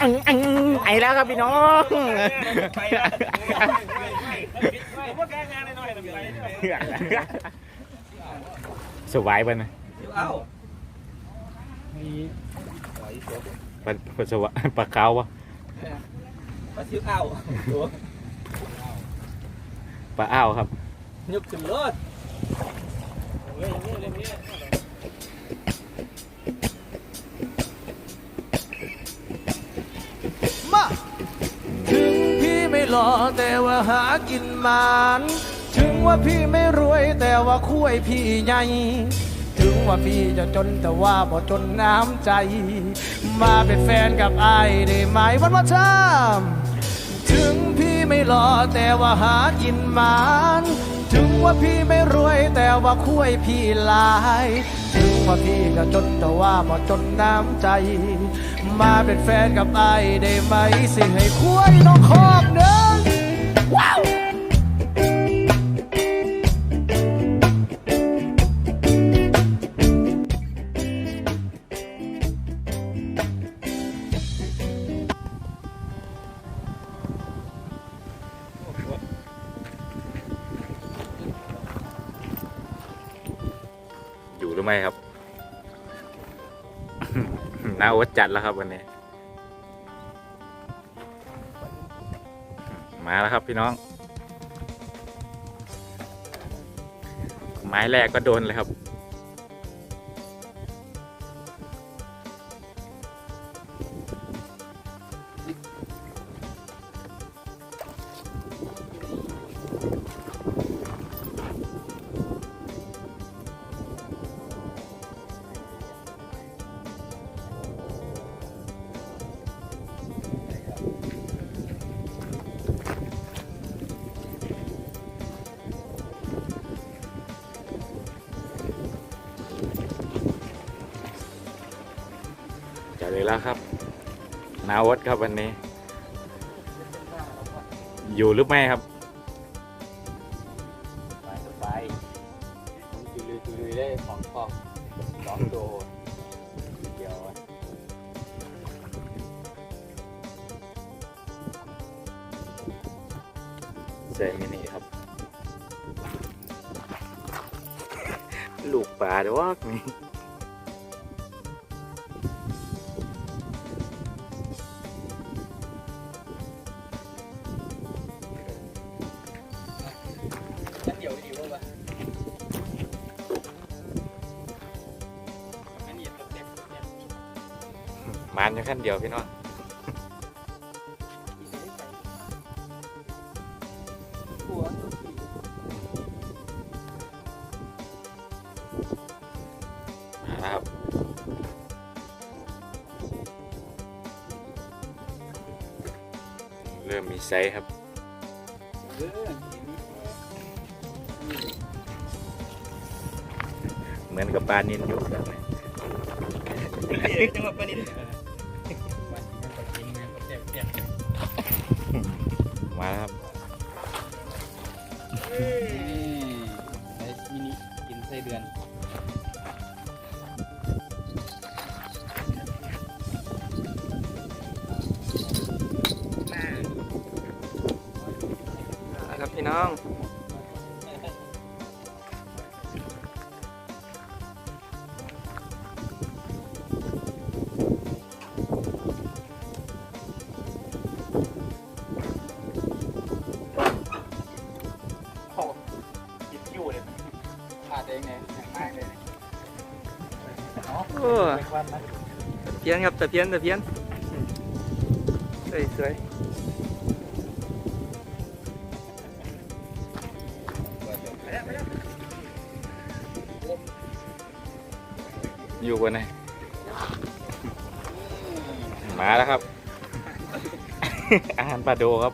อังอังไอแล้วครับพี่น้องไปละผมว่าแกงานหน่อยบายปะนะปลาปลาสวะปลาเก้าวะปลาซิวเอ้าวปลาอ้าวครับยกขึ้นรถ หล่อแต่ว่าหากินมานถึงว่าพี่ไม่รวยแต่ว่าคุ้ยพี่ใหญ่ ถึงว่าพี่จะจนแต่ว่าบ่จนน้ำใจ มาเป็นแฟนกับไอ้ได้ไหมวันว่าชามถึงพี่ไม่หล่อแต่ว่าหากินมาน ถึงว่าพี่ไม่ แต่ว่าคุ้ยพี่หลายถึงว่าพี่จะจนแต่ว่าบ่จนน้ำใจ มาเป็นแฟนกับไอ้ได้ไหมสิให้คุ้ยน้องคอกเดินว้าว ไม่ครับน่าอดจัดแล้วครับวันนี้ มาแล้วครับพี่น้อง ไม้แรกก็โดนเลยครับ แล้วครับ นาอดครับวันนี้ อยู่หรือไม่ครับไปไปจุลุยจุลุยได้สองฟองสองโดเดียวใส่มินิครับ ลูกปลาเดี๋ยวว่านี่ชั้นานอยู่ขั้นเดียวพี่น้องมาแล้วครับเริ่มมีไซส์ครับเหมือนกับปลานินอยู่แบบนี้จังหวะปลานิดมา ไส้เดือนครับพี่น้อง โอ้เพี้ยนครับแต่เพี้ยนแต่เพี้ยนสวยสวยอยู่บนไหนมาแล้วครับ อาหารปลาโดครับ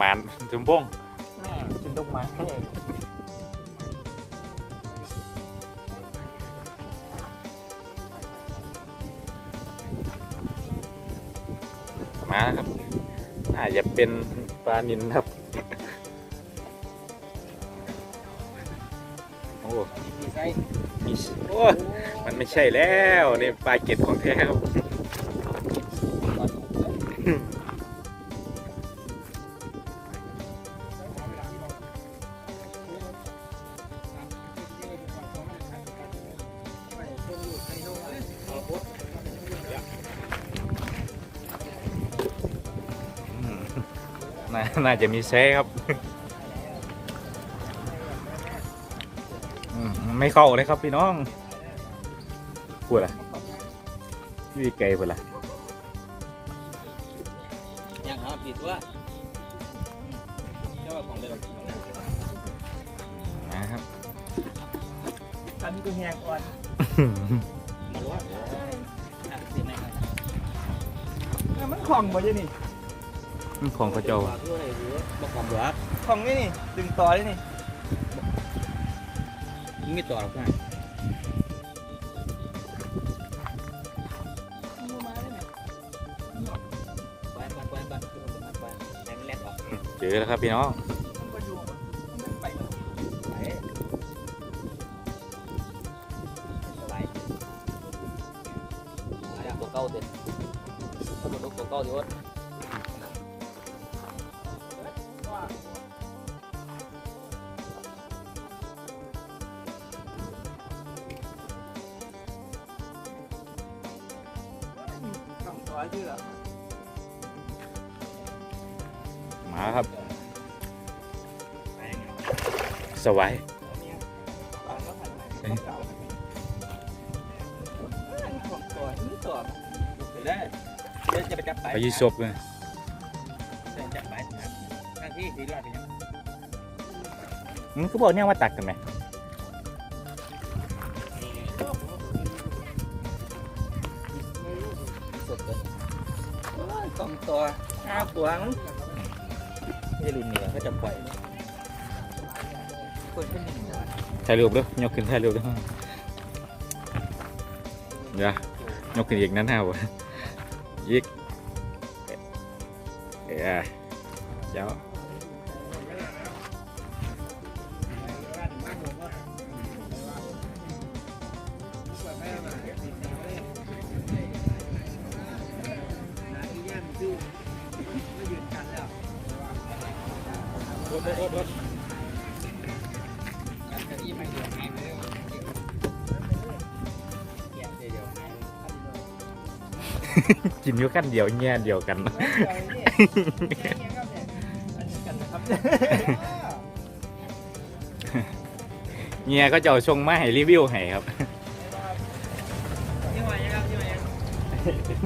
มันสมบงษ์มนลูกไม้มาครับ อาจจะเป็นปลานินครับ โอ้โหมันไม่ใช่แล้ว นี่ปลาเก็ดของแท้ครับ น่าน่าจะมีแซ่ครับอืมไม่เข้าเลยครับพี่น้องพูดอะไรพี่ไกลพูดอะไรยังหาผิดว่าเจ้าของเดิมนะครับอันนี้ก็แหงก่อนมาล้วนอะเสียไหนครับมันคล่องบ่ยังนี่ ของเขาเจ้าฝากอบอกความรักคล่องนี่นี่ดึงต่อเลยนี่ไม่ต่อหรอกนะไปไปไปไปไปให้มันแลกออกเจอแล้วครับพี่น้องมันก็อยู่มันไปมันไปสบายอะไรตัวเก่าเด็ดถ้ามันตัวเก่าดีวะคล่องต่อ มาครับ สวายปลาก็ผ่านมาเก่าอันนี้คล่องต่อนี่ต่อไปได้เดี๋ยวจะไปจับไปไปยีศพเลยเดินจับไปครับหน้าที่สีรอดไปยังมึงก็บอกเนี่ยว่าตักกันไหม คล่องต่อห้าขวางไม่ใช่รุ่นเหนือก็จะปล่อยคนเป็นหนึ่งถ่ายรูปด้วยยกขึ้นถ่ายรูปด้วยเดี๋ยวยกขึ้นอีกนั้นฮะวะอีกเอ้ยเจ้า กินอยู่กันเดียวแง่เดียวกัน เงียก็จะเอาชงมาให้รีวิวให้ครับ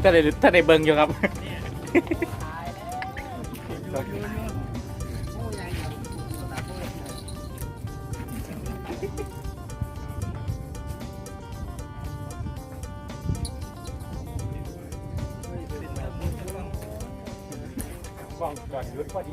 ถ้าได้ถ้าได้เบิ่งอยู่ครับ ก่อน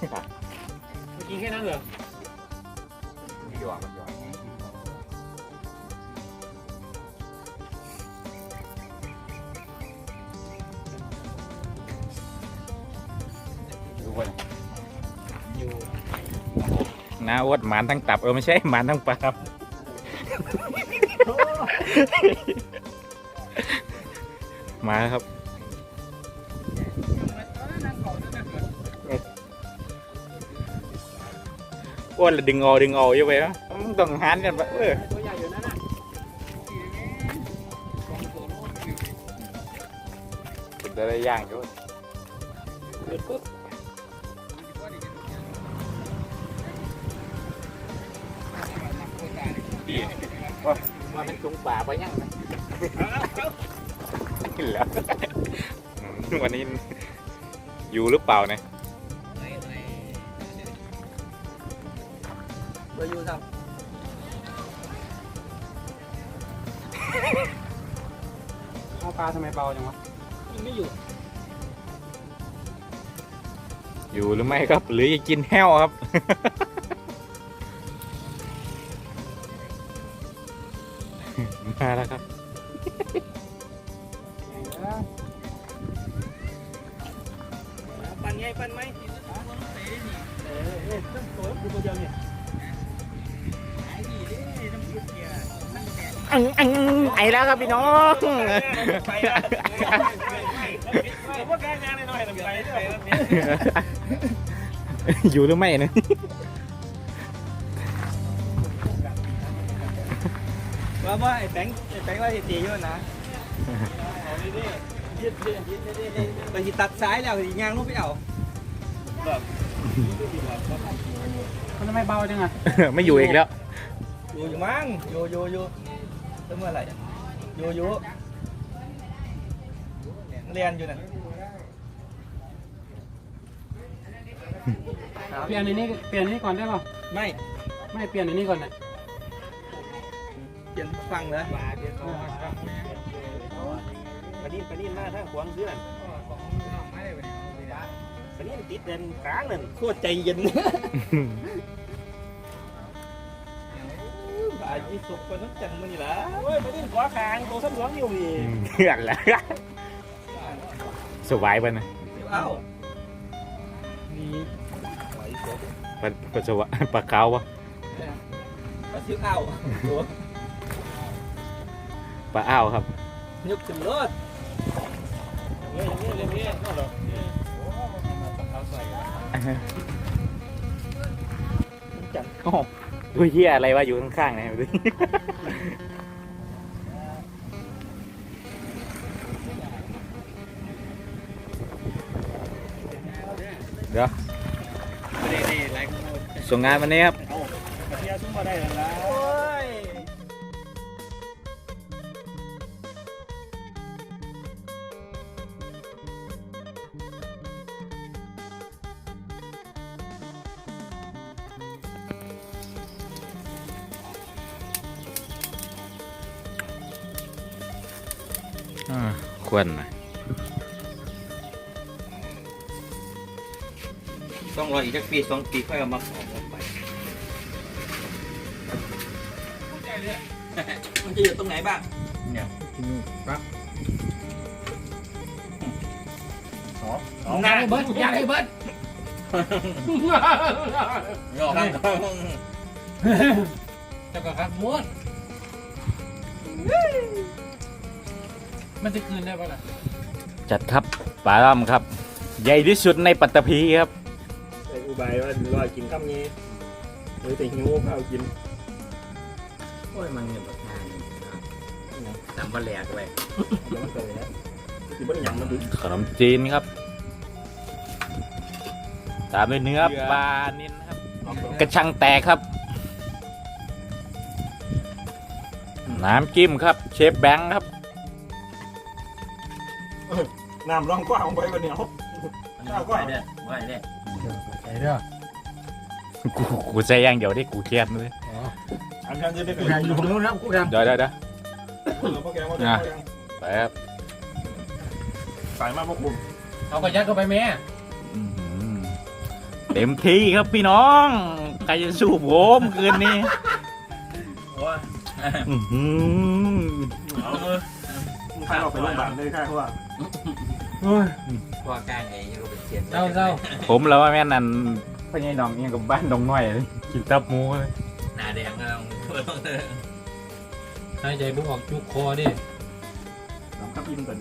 ยุดพอดีที่กินแค่นั้นเหรอหยอกมันหยอกดูคนอยู่น้าอวดหมานทั้งตับเออไม่ใช่หมานทั้งปลาครับมาแล้วครับ อ้วนล้วดึงออกดึงออกอยู่ไปวะมันต้องหันกันปะเออตัวใหญ่อยู่นั่นน่ะได้ย่างอยู่เดือดปุ๊บว่ามันจุงป่าไปยังนะกินแล้ววันนี้อยู่หรือเปล่าเนี่ย เบอร์ยูทข้าวปลาทำไมเบาจังวะำไม่อยู่ อยู่หรือไม่ครับ หรือจะกินแห้วครับ มาแล้วครับปั่นไงปั่นไหม อังอังไอแล้วครับพี่น้องอยู่หรือไม่นะว่าว่าไอ้แบงค์ไอ้แบงค์ว่าสิตีอยู่นะไปสิตัดซ้ายแล้วสิยางลูกไปเอามันทำไมเบาจังอะไม่อยู่อีกแล้ว อยู่อยู่มั้งอยู่อยู่อยู่แล้วเมื่อไหร่อะอยู่อยู่เรียนอยู่น่ะเปลี่ยนในนี้เปลี่ยนในนี้ก่อนได้ป่ะไม่ไม่เปลี่ยนในนี้ก่อนนะเปลี่ยนฟังเลยปนินปนินมาทางขวางเสื้อนปนินติดเดินกลางนั่นโคตรใจเย็น บายี่สุกคนต้องจังมันนี่ละโอ้ยปนินขวาคางตัวซ้ำสองอยู่นี่เพื่อนละสบายปะนะเอ้าปะปัสสาวะปลาขาวปะปลาซิวเอ้าตัวปลาอ้าวครับยกขึ้นรถเงี้ยเงี้ยเงี้ยเงี้ยนั่นหรอจังโอ้โห ดูเหี้ยอะไรวะอยู่ข้างๆเนี่ยดูเดี๋ยวส่งงานวันนี้ครับมาเที่ยวซุ้มมาได้แล้ว ควรนะต้องรออีกสักปีสองปีค่อยเอามาออกออกไปมันจะอยู่ตรงไหนบ้างเนี่ยปั๊บหน้าเบิร์ดอยากให้เบิร์ดหยอกกันจะกับครับม้วน มันจะคืนได้ปะล่ะจัดครับปลาล่ำครับ ใหญ่ที่สุดในปัตตภีครับไอ้อุบายว่ารอกินข้ามนี้หรือแต่หิวข้าวกินโอ้ยมันเงินประทานจำมาแหลกไปเดี๋ยวมันเกิดนะกินบ้านหยังมันดึงขนมจีนครับ ตามด้วยเนื้อปลานินครับ กระชังแตกครับ น้ำจิ้มครับ เชฟแบงค์ครับ น้ำร้องกว้างไปวันนี้ครับข้าวกว้างไอ้เด้อกูกูใส่อย่างเดียวได้กูเครียดเลยอันนั้นจะได้เป็นกูยังอยู่ตรงนู้นนะกูยังเดี๋ยวเดี๋ยวเดี๋ยวพ่อแกว่าไปครับสายมาพวกคุณเอากระยัดเข้าไปแม่อื้อหือเต็มที่ครับพี่น้องใครจะสู้ผมคืนนี้อื้อหือเอาเลยข้าวไปโรงพยาบาลเลยค่ะเพราะว่าพอกลางไงยังเป็นเขียนเศร้าเศร้าผมแล้วว่าแม่นันพ่อใหญ่น้องยังกับบ้านดงน้อยเลยกินตับหมูเลยหน้าแดงแล้วหายใจบุกออกจุกคอดิน้ำข้าวอิ่มกัน